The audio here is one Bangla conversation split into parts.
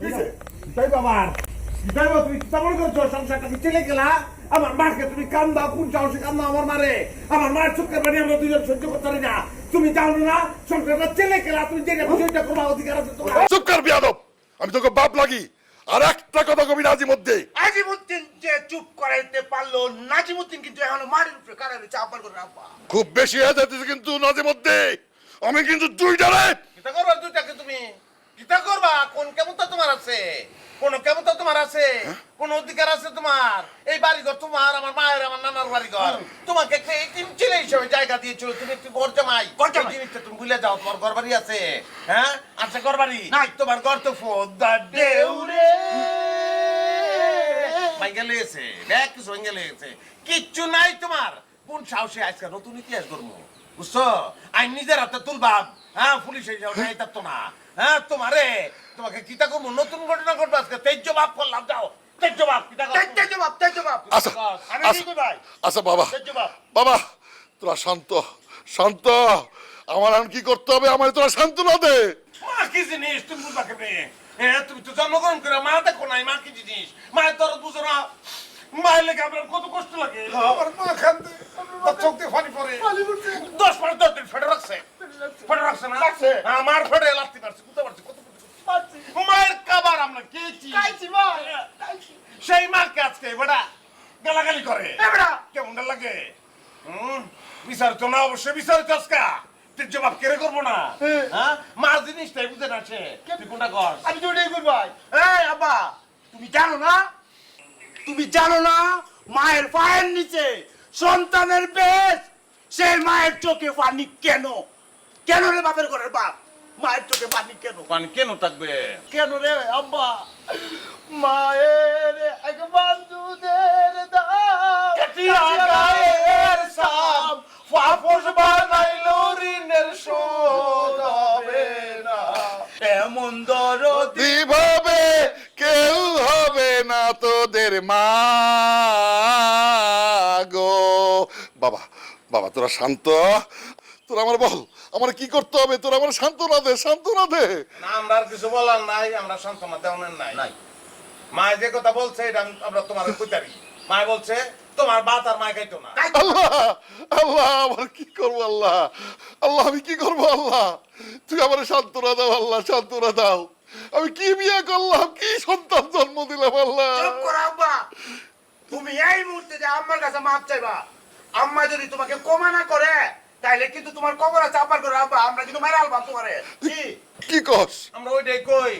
তাই বাবার তাই বাবা তুমি কেমন করছ সংসারটা চলে গেলা আমার মাকে তুমি কান দাও কোন সাহসে কান দাও আমার মারে? আমার মায়ের চোখের পানি আমরা দুজন সহ্য করতে পারি না। তুমি জানো না সংসারটা চলে গেলা তুমি জেনে বুঝে করবা অধিকার আছে তোমার? চুপ কর বিয়াদব আমি তোকে বাপ লাগি। আর একটা কথা কবি নাজি মধ্যে আজিমুদ্দিন যে চুপ করাইতে পারল নাজিমুদ্দিন কিন্তু এখনও মাটির উপরে কারারে চাপার করে আব্বা খুব বেশি হয়ে যাচ্ছে কিন্তু নাজি মধ্যে আমি কিন্তু দুইটারে দুইটাকে তুমি? কিতা করবা কোন তোমার আছে? কোন তোমার আছে? কোন অধিকার আছে তোমার? এই বাড়িঘর তোমার আমার মায়ের আমার নানার বাড়িঘর। তোমাকে একটা এটিম ছেলে হিসেবে জায়গা দিয়েছিল? তুমি একটু ঘর জামাই। জিনিসটা তুমি ভুলে যাও তোমার ঘর বাড়ি আছে। হ্যাঁ? আছে ঘর বাড়ি নাই। তোমার ঘর তো ফোদা দেউরে ভাঙ্গে লেগেছে দেখ কিছু ভাঙ্গে লেগেছে। কিচ্ছু নাই তোমার। কোন সাহসে আজকে নতুন ইতিহাস করব বুঝছ? আইন নিজের হাতে তুলবাম। হ্যাঁ পুলিশ হিসাবে তো না। হ্যাঁ তোমারে তোমাকে কিতা করব নতুন ঘটনা ঘটবে আজকে? তেজ জবাব করলাম যাও। তেজ জবাব কিতা তাই জবাব তাই জবাব। আচ্ছা আমি আচ্ছা, ভাই আচ্ছা বাবা। তেজ জবাব। বাবা তোরা শান্ত শান্ত। আমার এখন কি করতে হবে? আমার তোরা শান্তনা দে। মা কি জিনিস? তুমি বুঝবা কেমনে হ্যাঁ তুমি তো জন্মগ্রহণ করে মা দেখো নাই মা কি জিনিস? মায়ের দরদ বুঝো না। মায়ের লেগে আপনার কত কষ্ট লাগে। আমার মা কান্দে চোখ দিয়ে পানি পড়ে। দশ পরে দশ দিন ফেটে রাখছে। ফেটে রাখছে। না? রাখছে। আমার ফেটে লাগতে পারছে বুঝতে পারছি কত কষ্ট। মায়ের কাবার আমরা খেয়েছি খাইছি মা সেই মাকে আজকে বেটা গালাগালি করে। কেমন লাগে? হুম? না অবশ্যই আজকা। তুই জবাব কেড়ে করব না। হ্যাঁ? মা জিনিসটাই বুঝে না সে। তুই কোনটা কর আমি তো এটাই করি এই আব্বা তুমি জানো না? তুমি জানো না? মায়ের পায়ের নিচে সন্তানের বেশ। সেই মায়ের চোখে পানি কেন? কেন রে বাপের ঘরের বাপ? মায়ের চোখে পানি কেন? পানি কেন থাকবে? কেন রে আব্বা? মায়ের তোদের মা গো বাবা বাবা তোরা শান্ত। তোরা আমার বল আমার কি করতে হবে? তোরা আমার সান্ত্বনা দে সান্ত্বনা দে। না আমরা আর কিছু বলার নাই আমরা সান্ত্বনা দেওয়ানের নাই। নাই। মায় যে কথা বলছে এটা আমি- আমরা তোমার কইতারি মায় বলছে তোমার বাত আর মায় খাইতো না। আল্লাহ আল্লাহ আমার কি করব আল্লাহ? আল্লাহ আমি কি করব আল্লাহ? তুই আমার সান্ত্বনা দাও আল্লাহ সান্ত্বনা দাও। আমি কি বিয়ে করলাম? কি সন্তান জন্ম দিলাম আল্লাহ? চুপ করো আব্বা। তুমি এই মুহূর্তে যে আম্মার কাছে মাপ চাইবা আম্মা যদি তোমাকে ক্ষমা না করে তাইলে কিন্তু তোমার কবর আছে আব্বার করে আব্বা আমরা কিন্তু মেরে আলবাম তোমারে। কি? কি কস? আমরা ওইটাই কই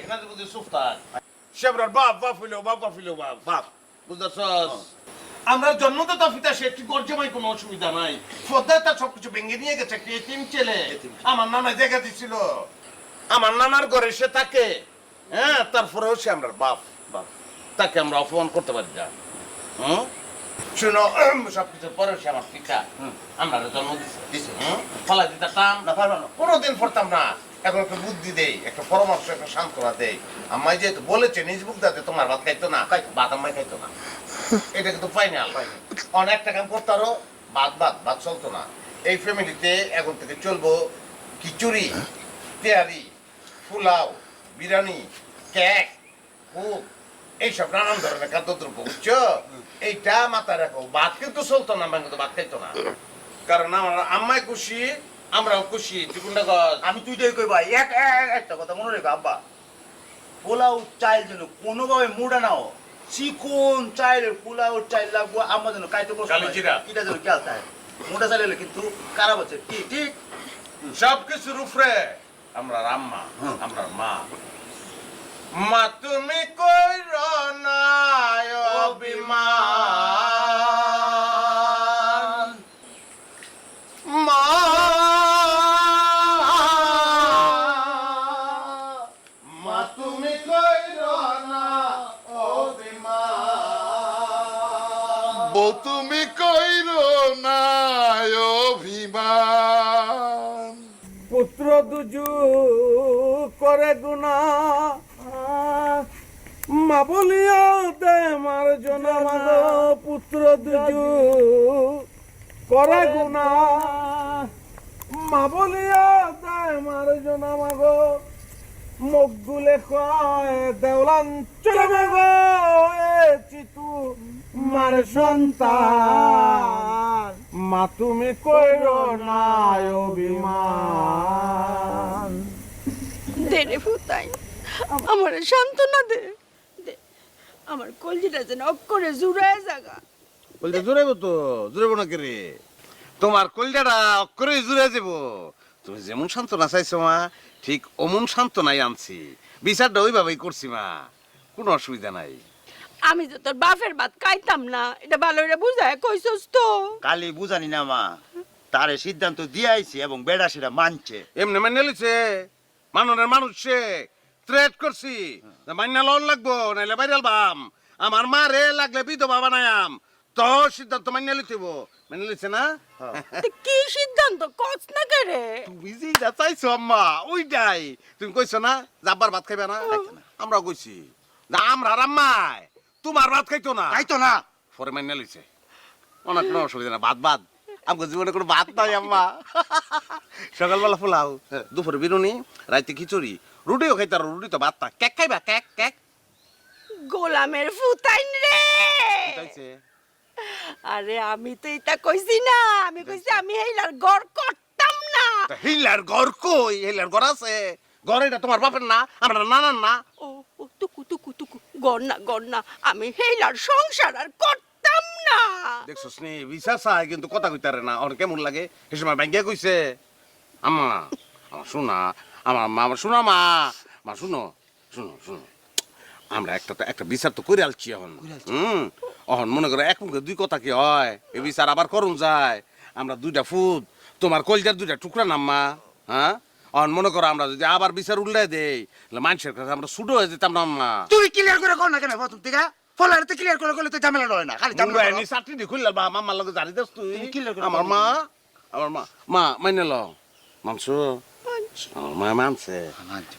সেবরার বাপ বাপ হইল বাপ বাপ হইল বাপ বাপ। বুঝতেছস? আমরা জন্মদাতা পিতা সে একটি গর্জমাই কোনো অসুবিধা নাই। শ্রদ্ধায় তার সবকিছু ভেঙে নিয়ে গেছে একটি এতিম ছেলে। আমার নানা জায়গা দিছিল। আমার নানার ঘরে সে থাকে। হ্যাঁ তারপরেও সে আমরা বাপ বাপ। তাকে আমরা অপমান করতে পারি না। হুম? শুনো সবকিছুর পরেও সে আমার পিতা আমরা জন্ম দিছে ফলা দিতাম না পারবা না। কোনোদিন পড়তাম না। এখন একটা বুদ্ধি দেই একটা পরামর্শ একটা সান্ত্বনা দেই। আম্মাই যেহেতু বলেছে নিজ মুখ দাতে তোমার ভাত খাইতো না ভাত খাইতো না। এটা কিন্তু ফাইনাল অনেকটা কাম করতে আরও ভাত ভাত ভাত চলতো না। এই ফ্যামিলিতে এখন থেকে চলবো খিচুড়ি তেয়ারি পোলাও বিরিয়ানি কেক কুক এইসব নানান ধরনের খাদ্যদ্রব্য বুঝছ? এইটা মাথায় রাখো। ভাত কিন্তু চলতো না আমরা কিন্তু ভাত খাইতো না। কারণ আমার আম্মাই খুশি আমরাও খুশি চিকুন্ডা আমি তুই যাই কই ভাই এক এক- একটা কথা মনে রেখো আব্বা। পোলাও চাইল যেন কোনোভাবে মুড়া নাও চিকন চাইলের পোলাও চাইল লাগবো আমার যেন কাইতে বসে কালি জিরা। কিটা যেন খেয়াল থাকে। মোটা চাইলে কিন্তু খারাপ হচ্ছে ঠিক ঠিক? সব কিছুর উপরে আমরা আম্মা আমরা মা। মা তুমি কই অভিমান? মা। মা তুমি কই না অভিমান? বউ তুমি দুজু করে গুনা মা বলিয়া মার জনা মাগ পুত্র দুজু করে গুনা মা বলিয়া মার জনা মাগ মুখ গুলে কয় দেওলান চলে চিতু মার সন্তান। মা তুমি কইরো না অভিমান। দে রে ফুতাই আমার সান্ত্বনা দে। দে আমার কলজিটা যেন অক্ষরে জুড়ায় জাগা। বলতে জুড়াইব তো জুড়াইব না রে? তোমার কলজাটা অক্ষরে জুড়ে যাব তুমি যেমন সান্ত্বনা চাইছো মা ঠিক অমন সান্ত্বনাই আনছি। বিচারটা ওইভাবেই করছি মা কোনো অসুবিধা নাই। আমি তো তোর বাপের ভাত খাইতাম না। এটা ভালো করে বুঝায় কইছস তো। কালি বুঝানি না মা তারে সিদ্ধান্ত দিয়ে আইছি এবং বেড়া সেটা মানছে। এমনি মান্য লিছে মাননের মানুষ সে। থ্রেট করছি। যে মান্য লন লাগবো নাইলে বাইরাল বাম। আমার মা রে লাগলে বিধবা বানায়াম। তো সিদ্ধান্ত মান্য লিতেব মেনে লিছে না? তো কি সিদ্ধান্ত? কস না করে তুমি যা চাইছো আম্মা ওইটাই। তুমি কইছো না যে আব্বার ভাত খাইবে না? আমরা কইছি। না আমরা আর আম্মাই। তোমার ভাত খাইতো না? তাই তো না। পরে মাইনে লইছে অনেক কোনো অসুবিধা না ভাত ভাত আমাকে জীবনে কোনো ভাত নাই আম্মা। সকালবেলা পোলাও দুপুরে বিরুনি রাইতে খিচুড়ি। রুটিও খাইতার রুটি তো ভাত না কেক খাইবা? Cake cake. গোলামের ফুতাইন রে! আরে আমি তো এটা কইছি না। আমি কইছি আমি এইলার গড় করতাম না। হিলার ঘর কই? হিলার ঘর আছে। ঘর এটা তোমার বাপের না আমরা নানার না। ও ও টুকু টুকু টুকু। গড় না গড় না আমি হেইলার সংসার আর করতাম না। দেখছ স্নে বিশ্বাস চাই কিন্তু কথা কইতারে না। ওর কেমন লাগে? সে সময় ব্যাংকে কইছে। আম্মা আমার শোনা আমার মা আমার শোনা মা। মা শুনো শুনো শুনো। আমরা একটা তো একটা বিচার তো করে আলছি এখন। হুম? অহন মনে করো এক মুখে দুই কথা কি হয়? এই বিচার আবার করুন যায়। আমরা দুইটা ফুট তোমার কলজার দুইটা টুকরা নাম্মা হ্যাঁ? অহন মনে করো আমরা যদি আবার বিচার উল্লাই দেই তাহলে মানুষের কাছে আমরা ছুটো হয়ে যেতাম না আম্মা তুই ক্লিয়ার করে কর না কেন প্রথম থেকে? ফলার তো ক্লিয়ার করে করলে তো ঝামেলা রয় না খালি ঝামেলা। এনে চাকরি দি খুললা বা মামার লগে জানি দেস তুই। তুমি আমার মা আমার মা মা মাইনে ল মানছো? আমার মা মানছে মানছি,